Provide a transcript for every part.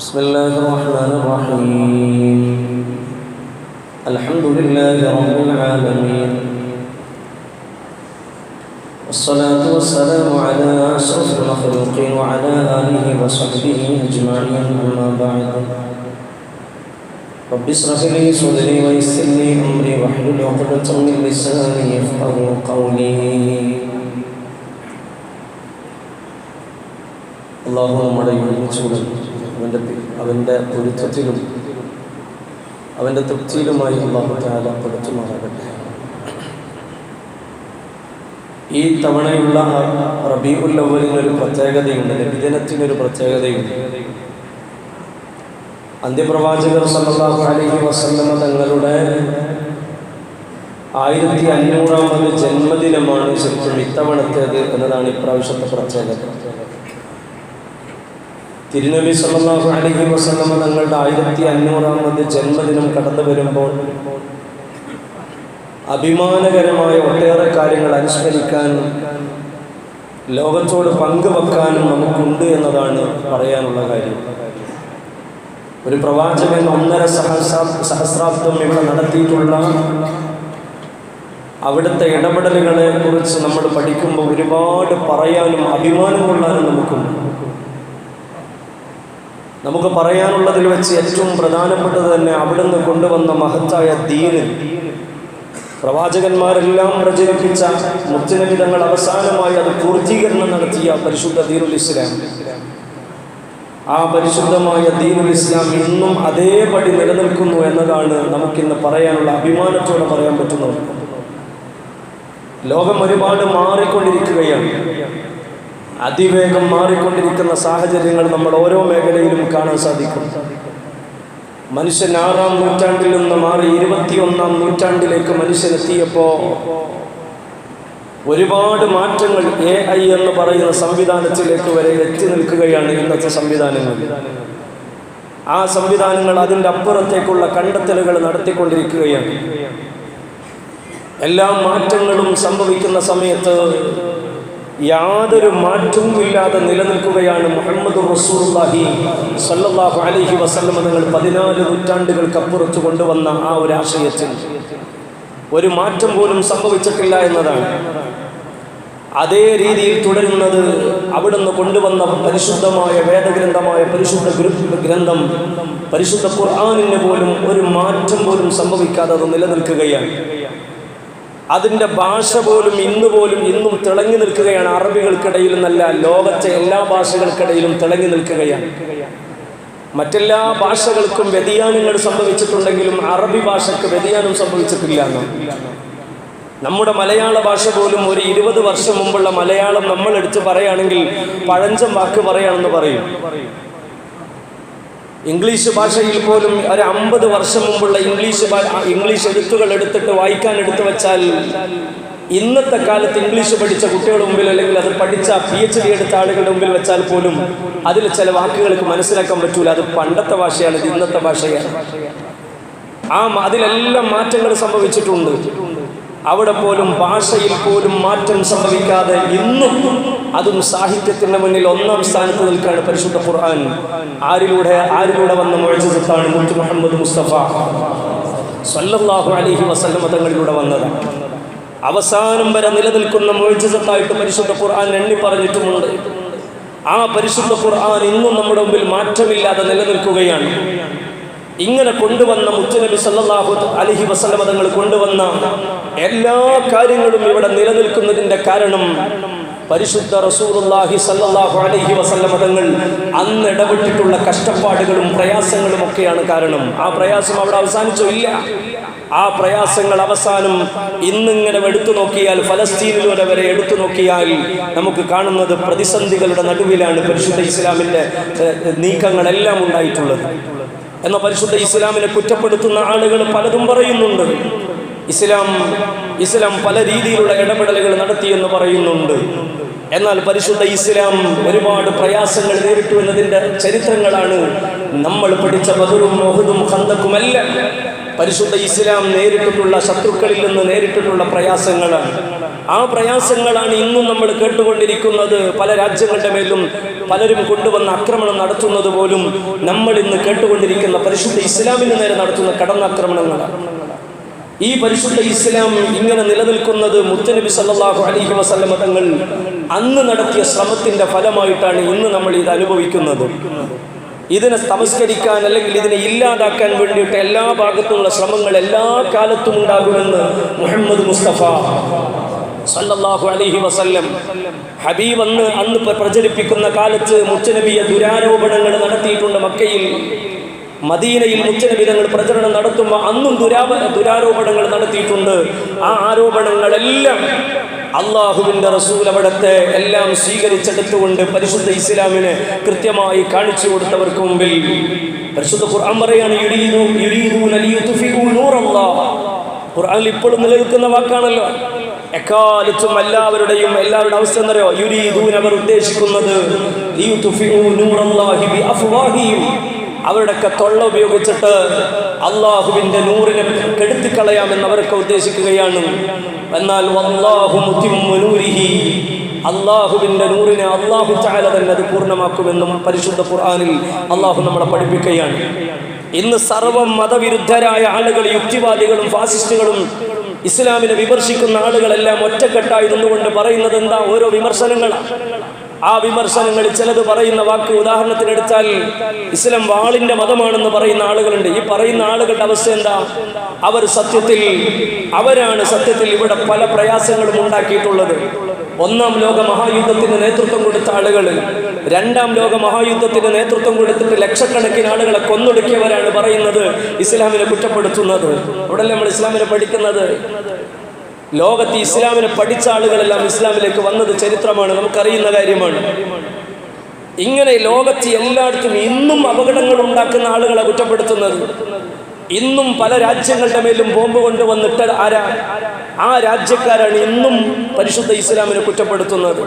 بسم الله الرحمن الرحيم. الحمد لله رب العالمين. والصلاة والسلام على أشرف المخلوقين وعلى آله وصحبه أجمعين أما بعد. رب اشرح لي صدري ويسر لي أمري واحلل عقدة من لساني يفقه قولي. اللهم لا العالمين. അവന്റെ അവന്റെ പൊരുത്തത്തിലും അവന്റെ തൃപ്തിയിലുമായി അള്ളാഹു മാറാകട്ടെ ഈ തവണയുള്ള റബീഉൽ അവലിനൊരു പ്രത്യേകതയുണ്ട് നബിദിനത്തിനൊരു പ്രത്യേകതയുണ്ട്. അന്ത്യപ്രവാചകർ സല്ലല്ലാഹു അലൈഹി വസല്ലമ തങ്ങളുടെ ആയിരത്തി അഞ്ഞൂറാമത് ജന്മദിനമാണ് ശരിക്കും ഇത്തവണത്തേത് എന്നതാണ് ഇപ്രാവശ്യത്തെ പ്രത്യേകത. തിരുനബി സല്ലല്ലാഹു അലൈഹി വസല്ലമ തങ്ങളുടെ ആയിരത്തി അഞ്ഞൂറാമത് ജന്മദിനം കടന്നു വരുമ്പോൾ അഭിമാനകരമായ ഒട്ടേറെ കാര്യങ്ങൾ അനുസ്മരിക്കാൻ ലോകത്തോട് പങ്കുവെക്കാനും നമുക്കുണ്ട് എന്നതാണ് പറയാനുള്ള കാര്യം. ഒരു പ്രവാചകൻ ഒന്നര സഹസ്രാ സഹസ്രാബ്ദം ഇവിടെ നടത്തിയിട്ടുള്ള അവിടുത്തെ ഇടപെടലുകളെ കുറിച്ച് നമ്മൾ പഠിക്കുമ്പോൾ ഒരുപാട് പറയാനും അഭിമാനം കൊള്ളാനും നമുക്കുണ്ട്. നമുക്ക് പറയാനുള്ളതിൽ വെച്ച് ഏറ്റവും പ്രധാനപ്പെട്ടത് തന്നെ അവിടുന്ന് കൊണ്ടുവന്ന മഹത്തായ ദീന് പ്രവാചകന്മാരെല്ലാം പ്രചരിപ്പിച്ച മുത്തുനബിതങ്ങൾ അവസാനമായി അത് പൂർത്തീകരണം നടത്തിയ പരിശുദ്ധ ദീനുൽ ഇസ്ലാം. ആ പരിശുദ്ധമായ ദീനുൽ ഇസ്ലാം ഇന്നും അതേപടി നിലനിൽക്കുന്നു എന്നതാണ് നമുക്കിന്ന് പറയാനുള്ള അഭിമാനത്തോടെ പറയാൻ പറ്റുന്നത്. ലോകം ഒരുപാട് മാറിക്കൊണ്ടിരിക്കുകയാണ്. അതിവേഗം മാറിക്കൊണ്ടിരിക്കുന്ന സാഹചര്യങ്ങൾ നമ്മൾ ഓരോ മേഖലയിലും കാണാൻ സാധിക്കും. മനുഷ്യൻ ആറാം നൂറ്റാണ്ടിൽ നിന്ന് മാറി ഇരുപത്തിയൊന്നാം നൂറ്റാണ്ടിലേക്ക് മനുഷ്യനെത്തിയപ്പോൾ ഒരുപാട് മാറ്റങ്ങൾ എ ഐ എന്ന് പറയുന്ന സംവിധാനത്തിലേക്ക് വരെ എത്തി നിൽക്കുകയാണ് ഇന്നത്തെ സംവിധാനങ്ങൾ. ആ സംവിധാനങ്ങൾ അതിന്റെ അപ്പുറത്തേക്കുള്ള കണ്ടെത്തലുകൾ നടത്തിക്കൊണ്ടിരിക്കുകയാണ്. എല്ലാ മാറ്റങ്ങളും സംഭവിക്കുന്ന സമയത്ത് യാതൊരു മാറ്റവും ഇല്ലാതെ നിലനിൽക്കുകയാണ് മുഹമ്മദ് റസൂർഹി സല്ലാഹു അലഹി വസല്ലം നിങ്ങൾ പതിനാല് നൂറ്റാണ്ടുകൾക്കപ്പുറത്ത് കൊണ്ടുവന്ന ആ ഒരു ആശയത്തിൽ. ഒരു മാറ്റം പോലും സംഭവിച്ചിട്ടില്ല എന്നതാണ്. അതേ രീതിയിൽ തുടരുന്നത് അവിടുന്ന് കൊണ്ടുവന്ന പരിശുദ്ധമായ വേദഗ്രന്ഥമായ പരിശുദ്ധ ഗ്രന്ഥം പരിശുദ്ധ ഖുർആാനിന് പോലും ഒരു മാറ്റം പോലും സംഭവിക്കാതെ അത് നിലനിൽക്കുകയാണ്. അതിന്റെ ഭാഷ പോലും ഇന്ന് പോലും ഇന്നും തിളങ്ങി നിൽക്കുകയാണ് അറബികൾക്കിടയിൽ എന്നല്ല ലോകത്തെ എല്ലാ ഭാഷകൾക്കിടയിലും തിളങ്ങി നിൽക്കുകയാണ്. മറ്റെല്ലാ ഭാഷകൾക്കും വ്യതിയാനങ്ങൾ സംഭവിച്ചിട്ടുണ്ടെങ്കിലും അറബി ഭാഷയ്ക്ക് വ്യതിയാനം സംഭവിച്ചിട്ടില്ല നമ്മുടെ മലയാള ഭാഷ പോലും ഒരു ഇരുപത് വർഷം മുമ്പുള്ള മലയാളം നമ്മൾ എടുത്ത് പറയുകയാണെങ്കിൽ പഴഞ്ചം വാക്ക് പറയുകയാണെന്ന് പറയും. ഇംഗ്ലീഷ് ഭാഷയിൽ പോലും ഒരു അമ്പത് വർഷം മുമ്പുള്ള ഇംഗ്ലീഷ് ഇംഗ്ലീഷ് എഴുത്തുകൾ എടുത്തിട്ട് വായിക്കാൻ എടുത്തു വെച്ചാൽ ഇന്നത്തെ കാലത്ത് ഇംഗ്ലീഷ് പഠിച്ച കുട്ടികളുടെ മുമ്പിൽ അല്ലെങ്കിൽ അത് പഠിച്ച പി എച്ച് ഡി എടുത്ത ആളുകളുടെ മുമ്പിൽ വെച്ചാൽ പോലും അതിൽ ചില വാക്കുകൾക്ക് മനസ്സിലാക്കാൻ പറ്റൂല. അത് പണ്ടത്തെ ഭാഷയാണ് ഇത് ഇന്നത്തെ ഭാഷയാണ്. ആ അതിലെല്ലാം മാറ്റങ്ങൾ സംഭവിച്ചിട്ടുണ്ട്. അവിടെ പോലും ഭാഷയിൽ പോലും മാറ്റം സംഭവിക്കാതെ ഇന്നും അതും സാഹിത്യത്തിന്റെ മുന്നിൽ ഒന്നാം സ്ഥാനത്ത് നിൽക്കുകയാണ് പരിശുദ്ധ ഖുർആൻ. ആരിലൂടെ ആരിലൂടെ വന്ന മൊഴിജത്താണ് മുത്തു മുഹമ്മദ് മുസ്തഫ. സല്ലല്ലാഹു അലൈഹി വസല്ലമ തങ്ങളിലൂടെ വന്നത്. അവസാനം വരെ നിലനിൽക്കുന്ന മൊഴിജത്തായിട്ട് പരിശുദ്ധ ഖുർആൻ എണ്ണി പറഞ്ഞിട്ടുമുണ്ട്. ആ പരിശുദ്ധ ഖുർആൻ ഇന്നും നമ്മുടെ മുമ്പിൽ മാറ്റമില്ലാതെ നിലനിൽക്കുകയാണ്. ഇങ്ങനെ കൊണ്ടുവന്ന മുത്തുനബി സല്ലല്ലാഹു അലഹി വസല്ലമ തങ്ങൾ കൊണ്ടുവന്ന എല്ലാ കാര്യങ്ങളും ഇവിടെ നിലനിൽക്കുന്നതിന്റെ കാരണം പരിശുദ്ധ റസൂലുള്ളാഹി സല്ലല്ലാഹു അലൈഹി വസല്ലമ തങ്ങൾ അന്ന് ഇടപെട്ടിട്ടുള്ള കഷ്ടപ്പാടുകളും പ്രയാസങ്ങളും ഒക്കെയാണ് കാരണം. ആ പ്രയാസം അവിടെ അവസാനിച്ചോ? ഇല്ല. ആ പ്രയാസങ്ങൾ അവസാനം ഇന്നിങ്ങനെ എടുത്തു നോക്കിയാൽ ഫലസ്തീനിൽ വരെ എടുത്തു നോക്കിയാൽ നമുക്ക് കാണുന്നത് പ്രതിസന്ധികളുടെ നടുവിലാണ് പരിശുദ്ധ ഇസ്ലാമിന്റെ നീക്കങ്ങളെല്ലാം ഉണ്ടായിട്ടുള്ളത്. എന്ന പരിശുദ്ധ ഇസ്ലാമിനെ കുറ്റപ്പെടുത്തുന്ന ആളുകൾ പലതും പറയുന്നുണ്ട്. ഇസ്ലാം ഇസ്ലാം പല രീതിയിലുള്ള ഇടപെടലുകൾ നടത്തിയെന്ന് പറയുന്നുണ്ട്. എന്നാൽ പരിശുദ്ധ ഇസ്ലാം ഒരുപാട് പ്രയാസങ്ങൾ നേരിട്ടു എന്നതിന്റെ ചരിത്രങ്ങളാണ് നമ്മൾ പഠിച്ച ബദറും മൊഹദും ഖന്തക്കുമെല്ലാം. പരിശുദ്ധ ഇസ്ലാം നേരിട്ടിട്ടുള്ള ശത്രുക്കളിൽ നിന്ന് നേരിട്ടിട്ടുള്ള പ്രയാസങ്ങളാണ്. ആ പ്രയാസങ്ങളാണ് ഇന്നും നമ്മൾ കേട്ടുകൊണ്ടിരിക്കുന്നത്. പല രാജ്യങ്ങളുടെ മേലും പലരും കൊണ്ടുവന്ന ആക്രമണം നടത്തുന്നത് പോലും നമ്മൾ ഇന്ന് കേട്ടുകൊണ്ടിരിക്കുന്ന പരിശുദ്ധ ഇസ്ലാമിന് നേരെ നടത്തുന്ന കടന്നാക്രമണങ്ങളാണ്. ഈ പരിശുദ്ധ ഇസ്ലാം ഇങ്ങനെ നിലനിൽക്കുന്നത് മുത്തനബി സല്ലാഹു അലഹി വസല്ലമ തങ്ങൾ അന്ന് നടത്തിയ ശ്രമത്തിന്റെ ഫലമായിട്ടാണ് ഇന്ന് നമ്മൾ ഇത് അനുഭവിക്കുന്നത്. ഇതിനെ തമസ്കരിക്കാൻ അല്ലെങ്കിൽ ഇതിനെ ഇല്ലാതാക്കാൻ വേണ്ടിയിട്ട് എല്ലാ ഭാഗത്തുമുള്ള ശ്രമങ്ങൾ എല്ലാ കാലത്തും ഉണ്ടാകുമെന്ന് മുഹമ്മദ് മുസ്തഫ സല്ലല്ലാഹു അലൈഹി വസല്ലം ഹബീബ് അന്ന് അന്ന് പ്ര- പ്രചരിപ്പിക്കുന്ന കാലത്ത് മുച്ചനബിയ ദുരാരോപണങ്ങൾ നടത്തിയിട്ടുണ്ട് മക്കയിൽ. മദീനയിൽ മുച്ചനബിതങ്ങൾ പ്രചരണം നടത്തുമ്പോൾ അന്നും ദുരാപ ദുരാരോപണങ്ങൾ നടത്തിയിട്ടുണ്ട്. ആ ആരോപണങ്ങളെല്ലാം അള്ളാഹുവിന്റെ റസൂൽ അവിടത്തെ എല്ലാം സ്വീകരിച്ചെടുത്തുകൊണ്ട് പരിശുദ്ധ ഇസ്ലാമിനെ കൃത്യമായി കാണിച്ചു കൊടുത്തവർക്ക് മുമ്പിൽ പരിശുദ്ധ ഖുർആൻ പറയാണ് ഇപ്പോഴും നിലനിൽക്കുന്ന വാക്കാണല്ലോ. എക്കാലത്തും എല്ലാവരുടെയും എല്ലാവരുടെ അവസ്ഥ എന്നറിയോ യുരീദൂൻ അവർ ഉദ്ദേശിക്കുന്നത് അവരുടെയൊക്കെ തൊള്ള ഉപയോഗിച്ചിട്ട് അള്ളാഹുവിന്റെ നൂറിനെ കെടുത്തിക്കളയാമെന്ന് അവരൊക്കെ ഉദ്ദേശിക്കുകയാണ്. എന്നാൽ അള്ളാഹുവിന്റെ നൂറിനെ അള്ളാഹു ചാല തന്നെ അത് പൂർണമാക്കുമെന്നും പരിശുദ്ധ ഖുർആാനിൽ അള്ളാഹു നമ്മളെ പഠിപ്പിക്കുകയാണ്. ഇന്ന് സർവ മതവിരുദ്ധരായ ആളുകൾ യുക്തിവാദികളും ഫാസിസ്റ്റുകളും ഇസ്ലാമിനെ വിമർശിക്കുന്ന ആളുകളെല്ലാം ഒറ്റക്കെട്ടായി നിന്നുകൊണ്ട് പറയുന്നത് എന്താ? ഓരോ വിമർശനങ്ങളാണ് ആ വിമർശനങ്ങളിൽ ചിലത് പറയുന്ന വാക്ക് ഉദാഹരണത്തിനെടുത്താൽ ഇസ്ലാം വാളിന്റെ മതമാണെന്ന് പറയുന്ന ആളുകളുണ്ട്. ഈ പറയുന്ന ആളുകളുടെ അവസ്ഥ എന്താ? അവർ സത്യത്തിൽ അവരാണ് സത്യത്തിൽ ഇവിടെ പല പ്രയാസങ്ങളും ഉണ്ടാക്കിയിട്ടുള്ളത്. ഒന്നാം ലോക മഹായുദ്ധത്തിന് നേതൃത്വം കൊടുത്ത ആളുകൾ രണ്ടാം ലോക മഹായുദ്ധത്തിന് നേതൃത്വം കൊടുത്തിട്ട് ലക്ഷക്കണക്കിന് ആളുകളെ കൊന്നൊടുക്കിയവരാണ് പറയുന്നത് ഇസ്ലാമിനെ കുറ്റപ്പെടുത്തുന്നത്. അവിടെ നമ്മൾ ഇസ്ലാമിനെ പഠിക്കുന്നത്? ലോകത്ത് ഇസ്ലാമിനെ പഠിച്ച ആളുകളെല്ലാം ഇസ്ലാമിലേക്ക് വന്നത് ചരിത്രമാണ് നമുക്കറിയുന്ന കാര്യമാണ്. ഇങ്ങനെ ലോകത്ത് എല്ലായിടത്തും ഇന്നും അപകടങ്ങൾ ഉണ്ടാക്കുന്ന ആളുകളെ കുറ്റപ്പെടുത്തുന്നത്. ഇന്നും പല രാജ്യങ്ങളുടെ മേലും ബോംബ് കൊണ്ടുവന്നിട്ട് ആരാ? ആ രാജ്യക്കാരാണ് ഇന്നും പരിശുദ്ധ ഇസ്ലാമിനെ കുറ്റപ്പെടുത്തുന്നത്.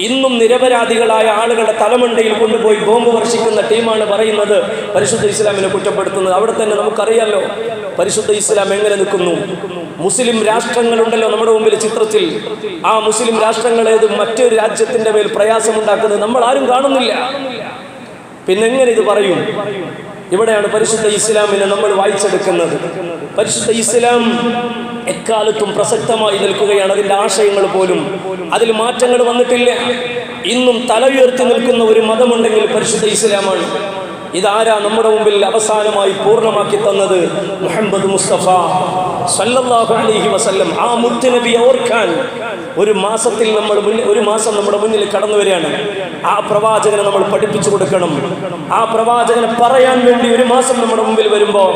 ഇന്നും നിരപരാധികളായ ആളുകളുടെ തലമണ്ടയിൽ കൊണ്ടുപോയി ബോംബ് വർഷിക്കുന്ന ടീമാണ് പറയുന്നത് പരിശുദ്ധ ഇസ്ലാമിനെ കുറ്റപ്പെടുത്തുന്നത്. അവിടെ തന്നെ നമുക്കറിയാലോ പരിശുദ്ധ ഇസ്ലാം എങ്ങനെ നിൽക്കുന്നു? മുസ്ലിം രാഷ്ട്രങ്ങളുണ്ടല്ലോ നമ്മുടെ മുമ്പിൽ ചിത്രത്തിൽ. ആ മുസ്ലിം രാഷ്ട്രങ്ങളേത് മറ്റൊരു രാജ്യത്തിന്റെ മേൽ പ്രയാസമുണ്ടാക്കുന്നത് നമ്മൾ ആരും കാണുന്നില്ല. പിന്നെ എങ്ങനെ ഇത് പറയും? ഇവിടെയാണ് പരിശുദ്ധ ഇസ്ലാമിനെ നമ്മൾ വായിച്ചെടുക്കുന്നത്. പരിശുദ്ധ ഇസ്ലാം എക്കാലത്തും പ്രസക്തമായി നിൽക്കുകയാണ് അതിന്റെ ആശയങ്ങൾ പോലും. അതിൽ മാറ്റങ്ങൾ വന്നിട്ടില്ല. ഇന്നും തല ഉയർത്തി നിൽക്കുന്ന ഒരു മതമുണ്ടെങ്കിൽ പരിശുദ്ധ ഇസ്ലാമാണ്. ഇതാരാ നമ്മുടെ മുമ്പിൽ അവസാനമായി പൂർണമാക്കി തന്നത്? മുഹമ്മദ് മുസ്തഫ. സല്ലല്ലാഹു അലൈഹി വസല്ലം. ആ മുത്തിനബി ഓർക്കാൻ ഒരു മാസത്തിൽ നമ്മൾ മുന്നിൽ ഒരു മാസം നമ്മുടെ മുന്നിൽ കടന്നു വരികയാണ്. ആ പ്രവാചകനെ നമ്മൾ പഠിപ്പിച്ചു കൊടുക്കണം. ആ പ്രവാചകനെ പറയാൻ വേണ്ടി ഒരു മാസം നമ്മുടെ മുമ്പിൽ വരുമ്പോൾ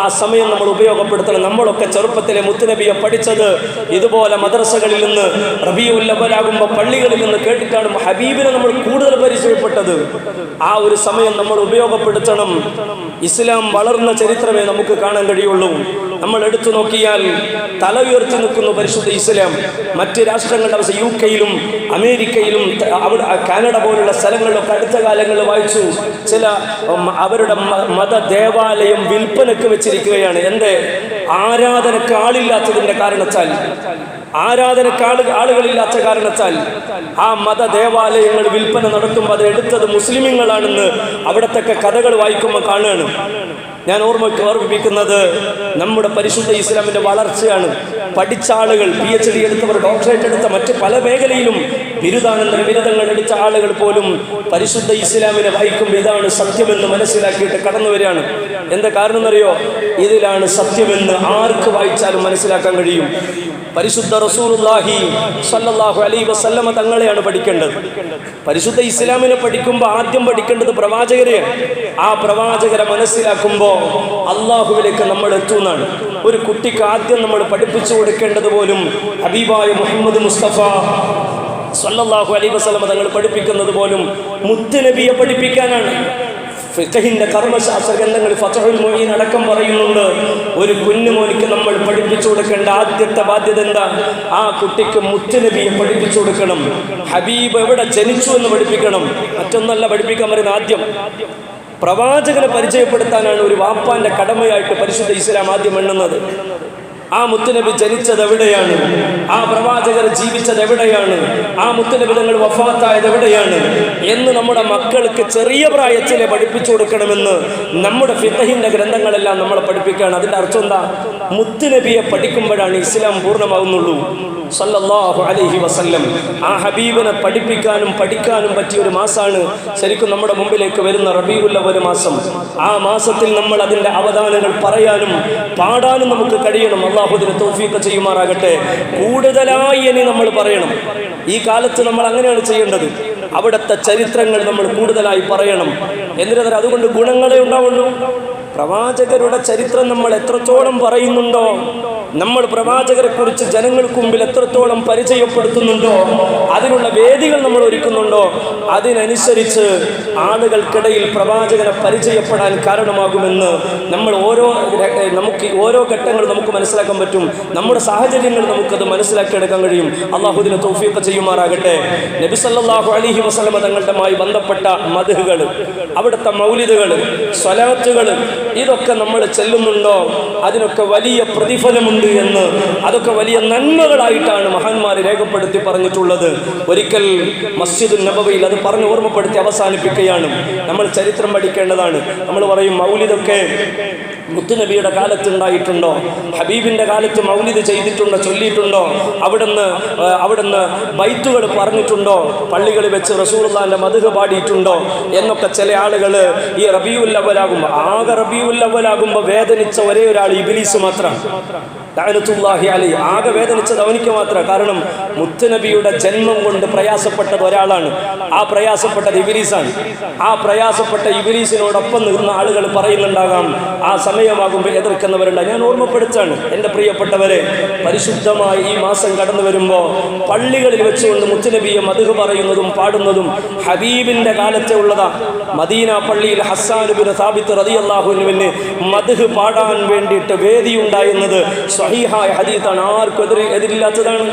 ആ സമയം നമ്മൾ ഉപയോഗപ്പെടുത്തണം. നമ്മളൊക്കെ ചെറുപ്പത്തിലെ മുത്തുനബിയെ പഠിച്ചത് ഇതുപോലെ മദ്രസകളിൽ നിന്ന് റബിയുല്ലബലാകുമ്പോൾ പള്ളികളിൽ നിന്ന് കേട്ടിട്ടാണ് ഹബീബിനെ നമ്മൾ കൂടുതൽ പരിചയപ്പെട്ടത്. ആ ഒരു സമയം നമ്മൾ ഉപയോഗപ്പെടുത്തണം. ഇസ്ലാം വളർന്ന ചരിത്രമേ നമുക്ക് കാണാൻ കഴിയുള്ളൂ. നമ്മൾ എടുത്തു നോക്കിയാൽ തല ഉയർത്തി നിൽക്കുന്നു പരിശുദ്ധ ഇസ്ലാം മറ്റ് രാഷ്ട്രങ്ങളുടെ അവസ്ഥ യു കെയിലും അമേരിക്കയിലും അവിടെ കാനഡ പോലുള്ള സ്ഥലങ്ങളിലൊക്കെ അടുത്ത കാലങ്ങളിൽ വായിച്ചു ചില അവരുടെ മത ദേവാലയം വിൽപ്പനക്ക് വെച്ചിരിക്കുകയാണ്. എന്റെ ആരാധനക്ക് ആളില്ലാത്തതിന്റെ കാരണത്താൽ ആരാധനക്ക് ആൾ ആളുകളില്ലാത്ത കാരണത്താൽ ആ മത ദേവാലയങ്ങൾ വിൽപ്പന നടത്തുമ്പോൾ അത് എടുത്തത് മുസ്ലിമുകളാണെന്ന് അവിടത്തൊക്കെ കഥകൾ വായിക്കുമ്പോൾ കാണുകയാണ്. ഞാൻ ഓർമ്മ ഓർമ്മിപ്പിക്കുന്നത് നമ്മുടെ പരിശുദ്ധ ഇസ്ലാമിന്റെ വളർച്ചയാണ്. പഠിച്ച ആളുകൾ പി എച്ച് ഡി എടുത്തവർ ഡോക്ടറേറ്റ് എടുത്ത മറ്റ് പല മേഖലയിലും ബിരുദാനന്തര ബിരുദങ്ങൾ എടുത്ത ആളുകൾ പോലും പരിശുദ്ധ ഇസ്ലാമിനെ വായിക്കുമ്പോൾ ഇതാണ് സത്യമെന്ന് മനസ്സിലാക്കിയിട്ട് കടന്നു വരികയാണ്. എന്താ കാരണം എന്നറിയോ ഇതിലാണ് സത്യമെന്ന് ആർക്ക് വായിച്ചാലും മനസ്സിലാക്കാൻ കഴിയും. പരിശുദ്ധ റസൂലുള്ളാഹി സല്ലല്ലാഹു അലൈഹി വസല്ലമ തങ്ങളെയാണ് പഠിക്കേണ്ടത്. പരിശുദ്ധ ഇസ്ലാമിനെ പഠിക്കുമ്പോൾ ആദ്യം പഠിക്കേണ്ടത് പ്രവാചകരെയാണ് ആ പ്രവാചകരെ മനസ്സിലാക്കുമ്പോൾ അള്ളാഹുവിലേക്ക് നമ്മൾ എത്തുന്നതാണ്. ഒരു കുട്ടിക്ക് ആദ്യം നമ്മൾ പഠിപ്പിച്ചു കൊടുക്കേണ്ടത് പോലും ഹബീബായ മുഹമ്മദ് മുസ്തഫ സല്ലല്ലാഹു അലൈഹി വസല്ലമ തങ്ങൾ പഠിപ്പിക്കുന്നത് പോലും മുത്തുനബിയെ പഠിപ്പിക്കാനാണ്. ഫിഖഹിന്റെ കർമ്മശാസ്ത്ര ഗ്രന്ഥങ്ങൾ ഫതഹുൽ മുഈൻ അടക്കം പറയുന്നുണ്ട്. ഒരു കുഞ്ഞുമോനിക്ക് നമ്മൾ പഠിപ്പിച്ചു കൊടുക്കേണ്ട ആദ്യത്തെ ബാധ്യത എന്താ? ആ കുട്ടിക്ക് മുത്തുനബിയെ പഠിപ്പിച്ചു കൊടുക്കണം. ഹബീബ് എവിടെ ജനിച്ചു എന്ന് പഠിപ്പിക്കണം. മറ്റൊന്നല്ല പഠിപ്പിക്കാൻ പറയുന്ന ആദ്യം. പ്രവാചകനെ പരിചയപ്പെടുത്താനാണ് ഒരു വാപ്പാന്റെ കടമയായിട്ട് പരിശുദ്ധ ഇസ്ലാം ആദ്യം എണ്ണുന്നത്. ആ മുത്തുനബി ജനിച്ചത് എവിടെയാണ്? ആ പ്രവാചകർ ജീവിച്ചത് എവിടെയാണ്? ആ മുത്തുനബി തങ്ങൾ വഫാത്തായത് എവിടെയാണ്? എന്ന് നമ്മുടെ മക്കൾക്ക് ചെറിയ പ്രായത്തിലെ പഠിപ്പിച്ചു കൊടുക്കണമെന്ന് നമ്മുടെ ഫിത്തഹിന്റെ ഗ്രന്ഥങ്ങളെല്ലാം നമ്മളെ പഠിപ്പിക്കുകയാണ്. അതിന്റെ അർത്ഥം എന്താ? മുത്തുനബിയെ പഠിക്കുമ്പോഴാണ് ഇസ്ലാം പൂർണമാകുന്നുള്ളൂ സല്ലല്ലാഹു അലൈഹി വസല്ലം. ആ ഹബീബിനെ പഠിപ്പിക്കാനും പഠിക്കാനും പറ്റിയ ഒരു മാസമാണ് ശരിക്കും നമ്മുടെ മുമ്പിലേക്ക് വരുന്ന റബീഉൽ ഒരു മാസം. ആ മാസത്തിൽ നമ്മൾ അതിന്റെ അവദാനങ്ങൾ പറയാനും പാടാനും നമുക്ക് കഴിയണം. അള്ളാഹുദിന് തൗഫീഖ് ചെയ്യുമാറാകട്ടെ. കൂടുതലായി ഇനി നമ്മൾ പറയണം. ഈ കാലത്ത് നമ്മൾ അങ്ങനെയാണ് ചെയ്യേണ്ടത്. അവിടുത്തെ ചരിത്രങ്ങൾ നമ്മൾ കൂടുതലായി പറയണം. എന്നിരുന്നാൽ അതുകൊണ്ട് ഗുണങ്ങളെ ഉണ്ടാവുള്ളൂ. പ്രവാചകരുടെ ചരിത്രം നമ്മൾ എത്രത്തോളം പറയുന്നുണ്ടോ നമ്മൾ പ്രവാചകരെ കുറിച്ച് ജനങ്ങൾക്ക് മുമ്പിൽ എത്രത്തോളം പരിചയപ്പെടുത്തുന്നുണ്ടോ അതിനുള്ള വേദികൾ നമ്മൾ ഒരുക്കുന്നുണ്ടോ അതിനനുസരിച്ച് ആളുകൾക്കിടയിൽ പ്രവാചകനെ പരിചയപ്പെടാൻ കാരണമാകുമെന്ന് നമ്മൾ ഓരോ നമുക്ക് ഓരോ ഘട്ടങ്ങൾ നമുക്ക് മനസ്സിലാക്കാൻ പറ്റും. നമ്മുടെ സാഹചര്യങ്ങൾ നമുക്കത് മനസ്സിലാക്കിയെടുക്കാൻ കഴിയും. അള്ളാഹുദിനെ തൗഫീഖ് ചെയ്യുമാറാകട്ടെ. നബി സല്ലല്ലാഹു അലൈഹി വസല്ലമ തങ്ങളുടെമായി ബന്ധപ്പെട്ട മധുകൾ അവിടുത്തെ മൗലിദുകൾ സ്വലാത്തുകൾ ഇതൊക്കെ നമ്മൾ ചെല്ലുന്നുണ്ടോ? അതിനൊക്കെ വലിയ പ്രതിഫലമുണ്ട്. എന്ന് അതൊക്കെ വലിയ നന്മകളായിട്ടാണ് മഹാന്മാർ രേഖപ്പെടുത്തി പറഞ്ഞിട്ടുള്ളത്. ഒരിക്കൽ മസ്ജിദ് നബവയിൽ അത് പറഞ്ഞ് ഓർമ്മപ്പെടുത്തി അവസാനിപ്പിക്കുകയാണ്. നമ്മൾ ചരിത്രം പഠിക്കേണ്ടതാണ്. നമ്മൾ പറയും മൗലിതൊക്കെ മുത്തുനബിയുടെ കാലത്ത് ഉണ്ടായിട്ടുണ്ടോ ഹബീബിന്റെ കാലത്ത് മൗലിദ് ചെയ്തിട്ടുണ്ടോ ചൊല്ലിയിട്ടുണ്ടോ? അവിടുന്ന് അവിടുന്ന് ബൈത്തുകൾ പറഞ്ഞിട്ടുണ്ടോ? പള്ളികളിൽ വെച്ച് റസൂർദാന്റെ മധുക പാടിയിട്ടുണ്ടോ? എന്നൊക്കെ ചില ആളുകൾ ഈ റബിയുല്ലവലാകുമ്പോൾ ആകെ റബിയുല്ലവലാകുമ്പോൾ വേദനിച്ച ഒരേ ഒരാൾ ഇബിലീസ് മാത്രം. ലഅനത്തുല്ലാഹി അലൈഹി. ആകെ വേദനിച്ചത് അവനിക്ക് മാത്രം കാരണം മുത്തുനബിയുടെ ജന്മം കൊണ്ട് പ്രയാസപ്പെട്ടത് ഒരാളാണ്. ആ പ്രയാസപ്പെട്ടത് ഇബിലീസാണ്. ആ പ്രയാസപ്പെട്ട ഇബിലീസിനോടൊപ്പം നിന്ന ആളുകൾ പറയുന്നുണ്ടാകാം ആ സമയമാകുമ്പോൾ എതിർക്കുന്നവരുണ്ട് ഞാൻ ഓർമ്മപ്പെടുത്താണ് എന്റെ പ്രിയപ്പെട്ടവരെ പരിശുദ്ധമായി ഈ മാസം കടന്നു വരുമ്പോൾ പള്ളികളിൽ വെച്ചുകൊണ്ട് മുത്തുനബിയെ മധു പറയുന്നതും പാടുന്നതും ഹബീബിന്റെ കാലത്തെ ഉള്ളതാ. മദീന പള്ളിയിൽ ഹസ്സാനുബിൻ സാബിത്ത് റതിയല്ലാഹുവിന് മധു പാടാൻ വേണ്ടിയിട്ട് വേദിയുണ്ടായിരുന്നത് സ്വഹീഹായ ഹദീത്താണ് ആർക്കും എതിരി എതിരില്ലാത്തതാണ്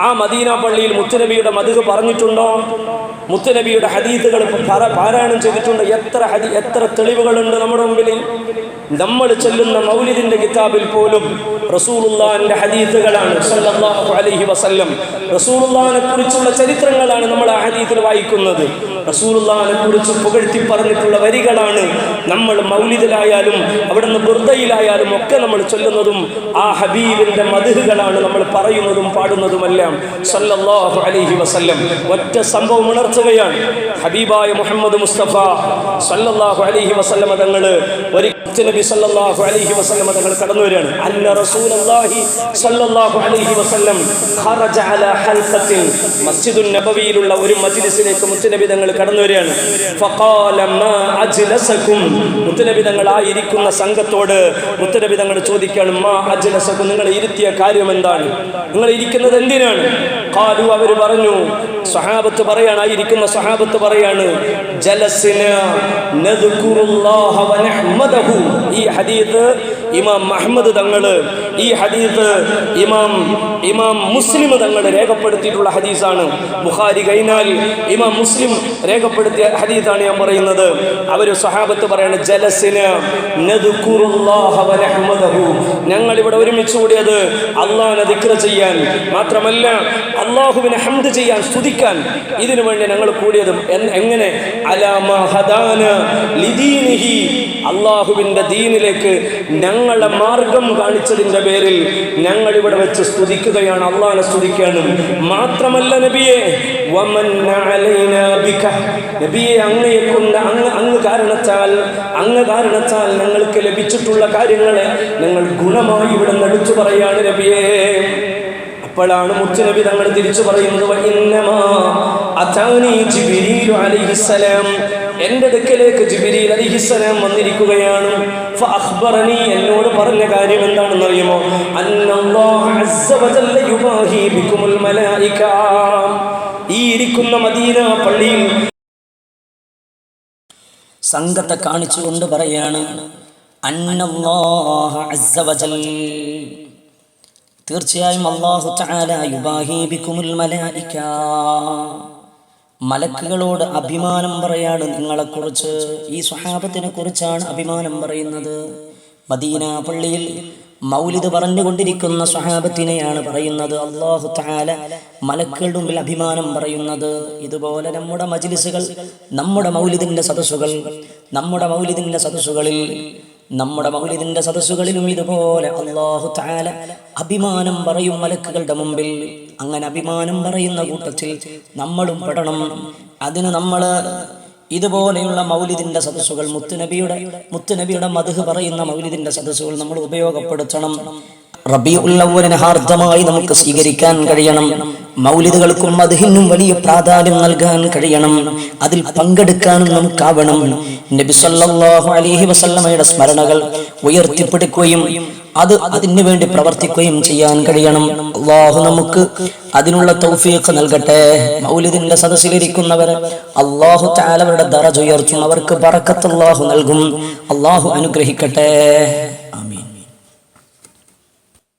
ആ മദീന പള്ളിയിൽ മുത്തനബിയുടെ മധു പറഞ്ഞിട്ടുണ്ടോ? മുത്തനബിയുടെ ഹദീത്തുകൾ പാരായണം ചെയ്തിട്ടുണ്ട്. എത്ര ഹദി എത്ര തെളിവുകളുണ്ട് നമ്മുടെ മുമ്പിൽ? നമ്മൾ ചെല്ലുന്ന മൗലിദിന്റെ കിതാബിൽ പോലും റസൂലുള്ളാന്റെ ഹദീത്തുകളാണ്. സല്ലല്ലാഹു അലൈഹി വസല്ലം. റസൂലുള്ളാനെ കുറിച്ചുള്ള ചരിത്രങ്ങളാണ് നമ്മൾ ആ ഹദീത്തിൽ വായിക്കുന്നത്. റസൂലുള്ളാനെ കുറിച്ച് പുകഴ്ത്തി പറഞ്ഞിട്ടുള്ള വരികളാണ് നമ്മൾ മൗലിദിലായാലും അവിടുന്ന് ബുർദയിലായാലും ഒക്കെ നമ്മൾ ചൊല്ലുന്നതും ആ ഹബീബിന്റെ മധുഹുകളാണ് നമ്മൾ പറയുന്നതും പാടുന്നതുമെല്ലാം. സല്ലല്ലാഹു അലൈഹി വസല്ലം. ഒറ്റ സംഭവം ഉണർത്തുകയാണ്. ഹബീബായ മുഹമ്മദ് മുസ്തഫ സല്ലല്ലാഹു അലൈഹി വസല്ലം തങ്ങൾ ഒരു നബി സല്ലല്ലാഹു അലൈഹി വസല്ലം തങ്ങൾ കടന്നു വരികയാണ്. അന്ന റസൂലുള്ളാഹി സല്ലല്ലാഹു അലൈഹി വസല്ലം ഖറജ അലാ ഹൽഖത്തിൻ മസ്ജിദുൻ നബവിയിലുള്ള ഒരു മജ്ലിസിലേക്ക് മുത്തുനബി തങ്ങൾ കടന്നു വരികയാണ്. ഫഖാല മാ അജ്ലസകും. മുത്തുനബി തങ്ങൾ ആ ഇരിക്കുന്ന സംഘത്തോട് മുത്തുനബി തങ്ങൾ ചോദിക്കുകയാണ് മാ അജ്ലസകും നിങ്ങൾ ഇരുത്തിയ കാര്യം എന്താണ്? നിങ്ങൾ ഇരിക്കുന്നത് എന്തിനാണ്? ഖാലു അവർ പറഞ്ഞു സഹാബത്ത് പറയാണ് ആ ഇരിക്കുന്ന സഹാബത്ത് പറയാണ് ഈ ഹദീസ് ഇമാം അഹ്മദ് തങ്ങൾ ഈ ഹദീസ് ഇമാം ഇമാം മുസ്ലിം തങ്ങൾ രേഖപ്പെടുത്തിയിട്ടുള്ള ഹദീസാണ്. ബുഖാരി കഴിഞ്ഞാൽ ഇമാം മുസ്ലിം രേഖപ്പെടുത്തിയ ഹദീസാണ് ഞാൻ പറയുന്നത്. അവർ സഹാബത്ത് പറയാണ് ജലസിന് ഞങ്ങൾ ഇവിടെ ഒരുമിച്ച് കൂടിയത് അള്ളാഹനെ ദിക്ര ചെയ്യാൻ. മാത്രമല്ല അള്ളാഹുവിനെ ഹംദ് ചെയ്യാൻ സ്തുതിക്കാൻ ഇതിനു വേണ്ടി ഞങ്ങൾ കൂടിയതും എങ്ങനെ? അള്ളാഹുവിന്റെ ദീനിലേക്ക് ഞങ്ങളുടെ മാർഗം കാണിച്ചതിന്റെ പേരിൽ ഞങ്ങൾ ഇവിടെ വെച്ച് സ്തുതിക്കുകയാണ്. അള്ളാഹിനെ സ്തുതിക്കാനും. മാത്രമല്ല നബിയെ. നബിയെ അങ്ങയെ കൊണ്ട് അങ്ങ് അങ്ങ് കാരണത്താൽ അങ്ങ് കാരണത്താൽ ഞങ്ങൾക്ക് ലഭിച്ചിട്ടുള്ള കാര്യങ്ങളെ ഞങ്ങൾ ഗുണമായി ഇവിടെ നടിച്ചു പറയാണ് നബിയേ. അപ്പോഴാണ് മുത്തുനബി തങ്ങൾ തിരിച്ചു പറയുന്നത്. എന്റെ അടുക്കലേക്ക് ജിബ്രീൽ അലിഹിസ്സലാം വന്നിരിക്കുകയാണ്. എന്നോട് പറഞ്ഞ കാര്യം എന്താണെന്ന് അറിയുമോ? ഈ ഇരിക്കുന്ന മദീന പള്ളിയിൽ സംഘത്തെ കാണിച്ചുകൊണ്ട് പറയാണ് അന്നല്ലാഹ അസ്സ വജൽ. തീർച്ചയായും അള്ളാഹു തആല യുബാഹി മലായിക മലക്കുകളോട് അഭിമാനം പറയാണ് നിങ്ങളെക്കുറിച്ച്. ഈ സ്വഹാബത്തിനെ കുറിച്ചാണ് അഭിമാനം പറയുന്നത്. മദീന പള്ളിയിൽ മൗലിദ് പറഞ്ഞുകൊണ്ടിരിക്കുന്ന സ്വഹാബത്തിനെയാണ് പറയുന്നത് അള്ളാഹു താല മലക്കുകളുടെ മുമ്പിൽ അഭിമാനം പറയുന്നത്. ഇതുപോലെ നമ്മുടെ മജിലിസുകൾ നമ്മുടെ മൗലിദിന്റെ സദസ്സുകൾ നമ്മുടെ മൗലിദിന്റെ സദസ്സുകളിൽ നമ്മുടെ മൗലിദിന്റെ സദസ്സുകളിലും ഇതുപോലെ അള്ളാഹു താല അഭിമാനം പറയും മലക്കുകളുടെ മുമ്പിൽ. അങ്ങനെ അഭിമാനം പറയുന്ന കൂട്ടത്തിൽ നമ്മളും പെടണം. അതിന് നമ്മൾ ഇതുപോലെയുള്ള മൗലിദിന്റെ സദസ്സുകൾ മുത്തുനബിയുടെ മുത്തുനബിയുടെ മധു പറയുന്ന മൗലിദിന്റെ സദസ്സുകൾ നമ്മൾ ഉപയോഗപ്പെടുത്തണം. റബി ഉള്ളവനെ ഹാർദ്ദമായി നമുക്ക് സ്വീകരിക്കാൻ കഴിയണം. മൗലിദുകൾക്കും മധുഹിനും വലിയ പ്രാധാന്യം നൽകാൻ കഴിയണം. അതിൽ പങ്കെടുക്കാനും നമുക്കാവണം. നബി സല്ലല്ലാഹു അലൈഹി വസല്ലമയുടെ സ്മരണകൾ ഉയർത്തിപ്പിടിക്കുകയും അത് അതിനു വേണ്ടി പ്രവർത്തിക്കുകയും ചെയ്യാൻ കഴിയണം. അള്ളാഹു നമുക്ക് അതിനുള്ള തൗഫീഖ് നൽകട്ടെ. മൗലിദിന്റെ സദസ്സിലിരിക്കുന്നവരെ അള്ളാഹു താലവരുടെ ദറജുയർത്തും അവർക്ക് പറക്കത്ത് അള്ളാഹു നൽകും. അള്ളാഹു അനുഗ്രഹിക്കട്ടെ.